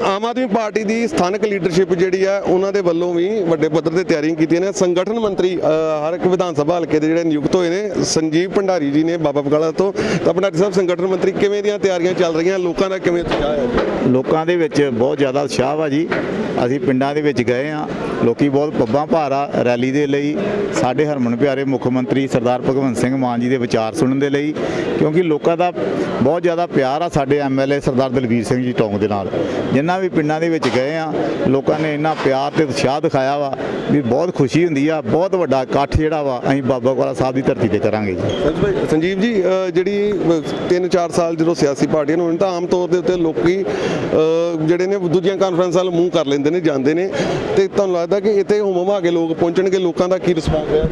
Aam Aadmi party ਦੀ ਸਥਾਨਕ leadership ਜਿਹੜੀ ਆ, ਉਹਨਾਂ ਦੇ ਵੱਲੋਂ ਵੀ ਵੱਡੇ ਪੱਧਰ ਤੇ ਤਿਆਰੀਆਂ ਕੀਤੀਆਂ ਨੇ। ਸੰਗਠਨ ਮੰਤਰੀ ਹਰ ਇੱਕ ਵਿਧਾਨ ਸਭਾ ਹਲਕੇ ਦੇ ਜਿਹੜੇ ਨਿਯੁਕਤ ਹੋਏ ਨੇ, ਸੰਜੀਵ ਭੰਡਾਰੀ ਜੀ ਨੇ ਬਾਬਾ ਬਕਾਲਾ ਤੋਂ। ਤਾਂ ਭੰਡਾਰੀ ਸਾਹਿਬ, ਸੰਗਠਨ ਮੰਤਰੀ, ਕਿਵੇਂ ਦੀਆਂ ਤਿਆਰੀਆਂ ਚੱਲ ਰਹੀਆਂ? ਲੋਕਾਂ ਦਾ ਕਿਵੇਂ ਉਤਸ਼ਾਹ ਹੈ? ਲੋਕਾਂ ਦੇ ਵਿੱਚ ਬਹੁਤ ਜ਼ਿਆਦਾ ਉਤਸ਼ਾਹ ਵਾ ਜੀ। ਅਸੀਂ ਪਿੰਡਾਂ ਦੇ ਵਿੱਚ ਗਏ ਆ ਲੋਕੀ ਬਹੁਤ ਪੱਬਾਂ ਭਾਰਾ ਰੈਲੀ ਦੇ ਲਈ, ਸਾਡੇ ਹਰਮਨ ਪਿਆਰੇ ਮੁੱਖ ਮੰਤਰੀ ਸਰਦਾਰ ਭਗਵੰਤ ਸਿੰਘ ਮਾਨ ਜੀ ਦੇ ਵਿਚਾਰ ਸੁਣਨ ਦੇ ਲਈ, ਕਿਉਂਕਿ ਲੋਕਾਂ ਦਾ ਬਹੁਤ ਜ਼ਿਆਦਾ ਪਿਆਰ ਆ ਸਾਡੇ ਐਮਐਲਏ ਸਰਦਾਰ ਦਲਵੀਰ ਸਿੰਘ ਜੀ ਟੌਂਗ ਦੇ ਨਾਲ। ਜਿੰਨਾ ਵੀ ਪਿੰਡਾਂ ਦੇ ਵਿੱਚ ਗਏ ਆ, ਲੋਕਾਂ ਨੇ ਇੰਨਾ ਪਿਆਰ ਤੇ ਉਤਸ਼ਾਹ ਦਿਖਾਇਆ ਵਾ ਵੀ ਬਹੁਤ ਖੁਸ਼ੀ ਹੁੰਦੀ ਆ, ਬਹੁਤ ਵੱਡਾ ਇਕੱਠ ਜਿਹੜਾ ਵਾ ਅਸੀਂ ਬਾਬਾ ਗੋਲਾ ਸਾਹਿਬ ਦੀ ਧਰਤੀ ਤੇ ਕਰਾਂਗੇ ਜੀ। ਸੰਜੀਵ ਜੀ ਜਿਹੜੀ 3-4 ਸਾਲ ਜਦੋਂ ਸਿਆਸੀ ਪਾਰਟੀਆਂ ਨੂੰ ਤਾਂ ਆਮ ਤੌਰ ਦੇ ਉੱਤੇ ਲੋਕੀ ਜਿਹੜੇ ਨੇ ਦੂਜੀਆਂ ਕਾਨਫਰੰਸਾਂ ਵੱਲ ਮੂੰਹ ਕਰ ਲੈਂਦੇ ਨੇ, ਜਾਂਦੇ ਨੇ। ਤੇ ਤੁਹਾਨੂੰ ਲੱਗਦਾ ਕਿ ਇੱਥੇ ਹੁਮਮਾ ਕੇ ਲੋਕ ਪਹੁੰਚਣਗੇ, ਲੋਕਾਂ ਦਾ ਕੀ ਰਿਸਪੌਂਸ ਹੈ?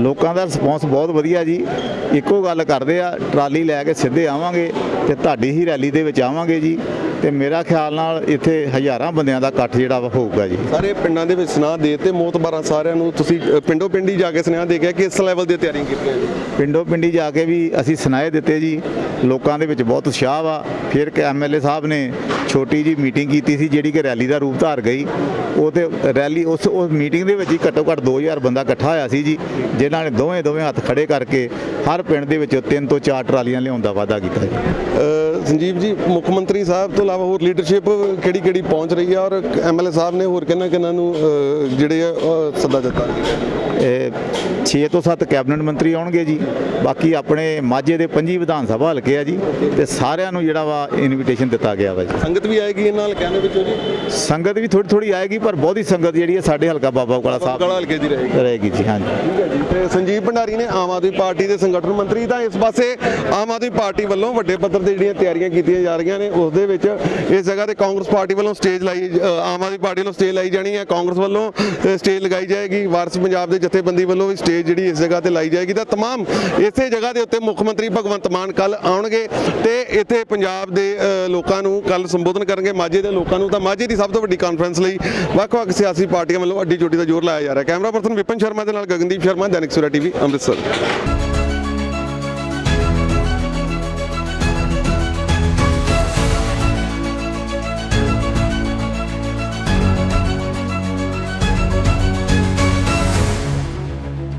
ਲੋਕਾਂ ਦਾ ਰਿਸਪੌਂਸ ਬਹੁਤ ਵਧੀਆ ਜੀ। ਇੱਕੋ ਗੱਲ ਕਰਦੇ ਆ ਟਰਾਲੀ ਲੈ ਕੇ ਸਿੱਧੇ ਆਵਾਂਗੇ ਤੇ ਤੁਹਾਡੀ ਹੀ ਰੈਲੀ ਦੇ ਵਿੱਚ ਆਵਾਂਗੇ ਜੀ। ਤੇ ਮੇਰਾ ਖਿਆਲ ਨਾਲ ਇੱਥੇ ਹਜ਼ਾਰਾਂ ਬੰਦਿਆਂ ਦਾ ਇਕੱਠ ਜਿਹੜਾ ਵਾ ਹੋਊਗਾ ਜੀ। ਸਾਰੇ ਪਿੰਡਾਂ ਦੇ ਵਿੱਚ ਸੁਨਾਹ ਦੇ ਤੇ ਮੋਤਬਾਰਾਂ ਸਾਰਿਆਂ ਨੂੰ ਤੁਸੀਂ ਪਿੰਡੋ ਪਿੰਡੀ ਜਾ ਕੇ ਸੁਨੇਹਾ ਦੇ ਕੇ ਕਿ ਇਸ ਲੈਵਲ ਦੀ ਤਿਆਰੀਆਂ ਕੀਤੀਆਂ ਜੀ? ਪਿੰਡੋ ਪਿੰਡੀ ਜਾ ਕੇ ਵੀ ਅਸੀਂ ਸੁਨਾਏ ਦਿੱਤੇ ਜੀ। ਲੋਕਾਂ ਦੇ ਵਿੱਚ ਬਹੁਤ ਉਤਸ਼ਾਹ ਵਾ। ਫਿਰ ਕਿ ਐਮਐਲਏ ਸਾਹਿਬ ਨੇ ਛੋਟੀ ਜੀ ਮੀਟਿੰਗ ਕੀਤੀ ਸੀ ਜਿਹੜੀ ਕਿ ਰੈਲੀ ਦਾ ਰੂਪ ਧਾਰ ਗਈ। ਉਹ ਤੇ ਰੈਲੀ ਉਸ ਉਸ ਮੀਟਿੰਗ ਦੇ ਵਿੱਚ ਹੀ ਘੱਟੋ ਘੱਟ 2000 ਬੰਦਾ ਇਕੱਠਾ ਹੋਇਆ ਸੀ ਜੀ। ਜਿਨ੍ਹਾਂ ਨੇ ਦੋਵੇਂ ਦੋਵੇਂ ਹੱਥ ਖੜੇ ਕਰਕੇ ਹਰ ਪਿੰਡ ਦੇ ਵਿੱਚ ਤਿੰਨ ਤੋਂ ਚਾਰ ਟਰਾਲੀਆਂ ਲਿਆਉਣ ਦਾ ਵਾਅਦਾ ਕੀਤਾ ਜੀ ਸੰਜੀਵ ਜੀ ਮੁੱਖ ਮੰਤਰੀ ਸਾਹਿਬ ਤੋਂ ਇਲਾਵਾ ਹੋਰ ਲੀਡਰਸ਼ਿਪ ਕਿਹੜੀ ਕਿਹੜੀ ਪਹੁੰਚ ਰਹੀ ਹੈ ਔਰ ਐਮਐਲਏ ਸਾਹਿਬ ਨੇ ਹੋਰ ਕਿਹਨਾਂ ਕਿਹਨਾਂ ਨੂੰ ਜਿਹੜੇ ਆ ਸੱਦਾ ਦਿੱਤਾ? ਇਹ 6 ਤੋਂ 7 ਕੈਬਨਿਟ ਮੰਤਰੀ ਆਉਣਗੇ ਜੀ। ਬਾਕੀ ਆਪਣੇ ਮਾਝੇ ਦੇ 25 ਵਿਧਾਨ ਸਭਾ ਹਲਕੇ ਆ ਜੀ ਤੇ ਸਾਰਿਆਂ ਨੂੰ ਜਿਹੜਾ ਵਾ ਇਨਵੀਟੇਸ਼ਨ ਦਿੱਤਾ ਗਿਆ ਵਾ ਜੀ। ਸੰਗਤ ਵੀ ਆਏਗੀ ਇਹਨਾਂ ਨਾਲ ਕਹਿੰਦੇ ਵਿੱਚੋਂ ਜੀ? ਸੰਗਤ ਵੀ ਥੋੜੀ ਥੋੜੀ ਆਏਗੀ ਪਰ ਬਹੁਤੀ ਸੰਗਤ ਜਿਹੜੀ ਹੈ ਸਾਡੇ ਹਲਕਾ ਬਾਬਾ ਕਾਲਾ ਸਾਹਿਬ ਹਲਕੇ ਦੀ ਰਹੇਗੀ। ਰਹੇਗੀ ਜੀ ਹਾਂਜੀ। ਠੀਕ ਹੈ ਜੀ ਤੇ ਸੰਜੀਵ ਭੰਡਾਰੀ ਨੇ ਆਮ ਆਦਮੀ ਪਾਰਟੀ ਦੇ ਸੰਗਠਨ ਮੰਤਰੀ ਤਾਂ ਇਸ ਪਾਸੇ ਆਮ ਆਦਮੀ ਪਾਰਟੀ ਵੱਲੋਂ ਵੱਡੇ ਪੱਧਰ ਤੇ ਜਿਹੜੀਆਂ ਤਿਆਰੀਆਂ ਕੀਤੀਆਂ ਜਾ ਰਹੀਆਂ ਨੇ ਉਸ ਦੇ ਵਿੱਚ ਇਸ ਜਗ੍ਹਾ ਤੇ ਕਾਂਗਰਸ ਪਾਰਟੀ ਵੱਲੋਂ ਸਟੇਜ ਲਾਈ ਅ, ਆਮ ਆਦਮੀ ਪਾਰਟੀ ਵੱਲੋਂ ਸਟੇਜ ਲਾਈ ਜਾਣੀ ਹੈ ਕਾਂਗਰਸ ਵੱਲੋਂ ਅ, ਸਟੇਜ ਲਗਾਈ ਜਾਏਗੀ ਵਾਰਸ ਪੰਜਾਬ ਦੇ ਜਥੇਬੰਦੀ ਵੱਲੋਂ ਵੀ ਸਟੇਜ ਜਿਹੜੀ ਇਸ ਜਗ੍ਹਾ ਤੇ ਲਾਈ ਜਾਏਗੀ ਤਾਂ तमाम ਇਸੇ ਜਗ੍ਹਾ ਦੇ ਉੱਤੇ ਮੁੱਖ ਮੰਤਰੀ ਭਗਵੰਤ ਮਾਨ ਕੱਲ ਆਉਣਗੇ ਤੇ ਇੱਥੇ ਪੰਜਾਬ ਦੇ ਅ, ਲੋਕਾਂ ਨੂੰ ਕੱਲ ਸੰਬੋਧਨ ਕਰਨਗੇ ਮਾਝੇ ਦੇ ਲੋਕਾਂ ਨੂੰ ਤਾਂ ਮਾਝੇ ਦੀ ਸਭ ਤੋਂ ਵੱਡੀ ਕਾਨਫਰੰਸ ਲਈ ਵੱਖ-ਵੱਖ ਸਿਆਸੀ ਪਾਰਟੀਆਂ ਵੱਲੋਂ ਅੱਡੀ ਚੋਟੀ ਦਾ ਜ਼ੋਰ ਲਾਇਆ ਜਾ ਰਿਹਾ ਕੈਮਰਾ ਪਰਸਨ ਵਿਪਨ ਸ਼ਰਮਾ ਦੇ ਨਾਲ ਗਗਨਦੀਪ ਸ਼ਰਮਾ ਦੈਨਿਕ ਸੂਰਾ ਟੀਵੀ ਅੰਮ੍ਰਿਤਸਰ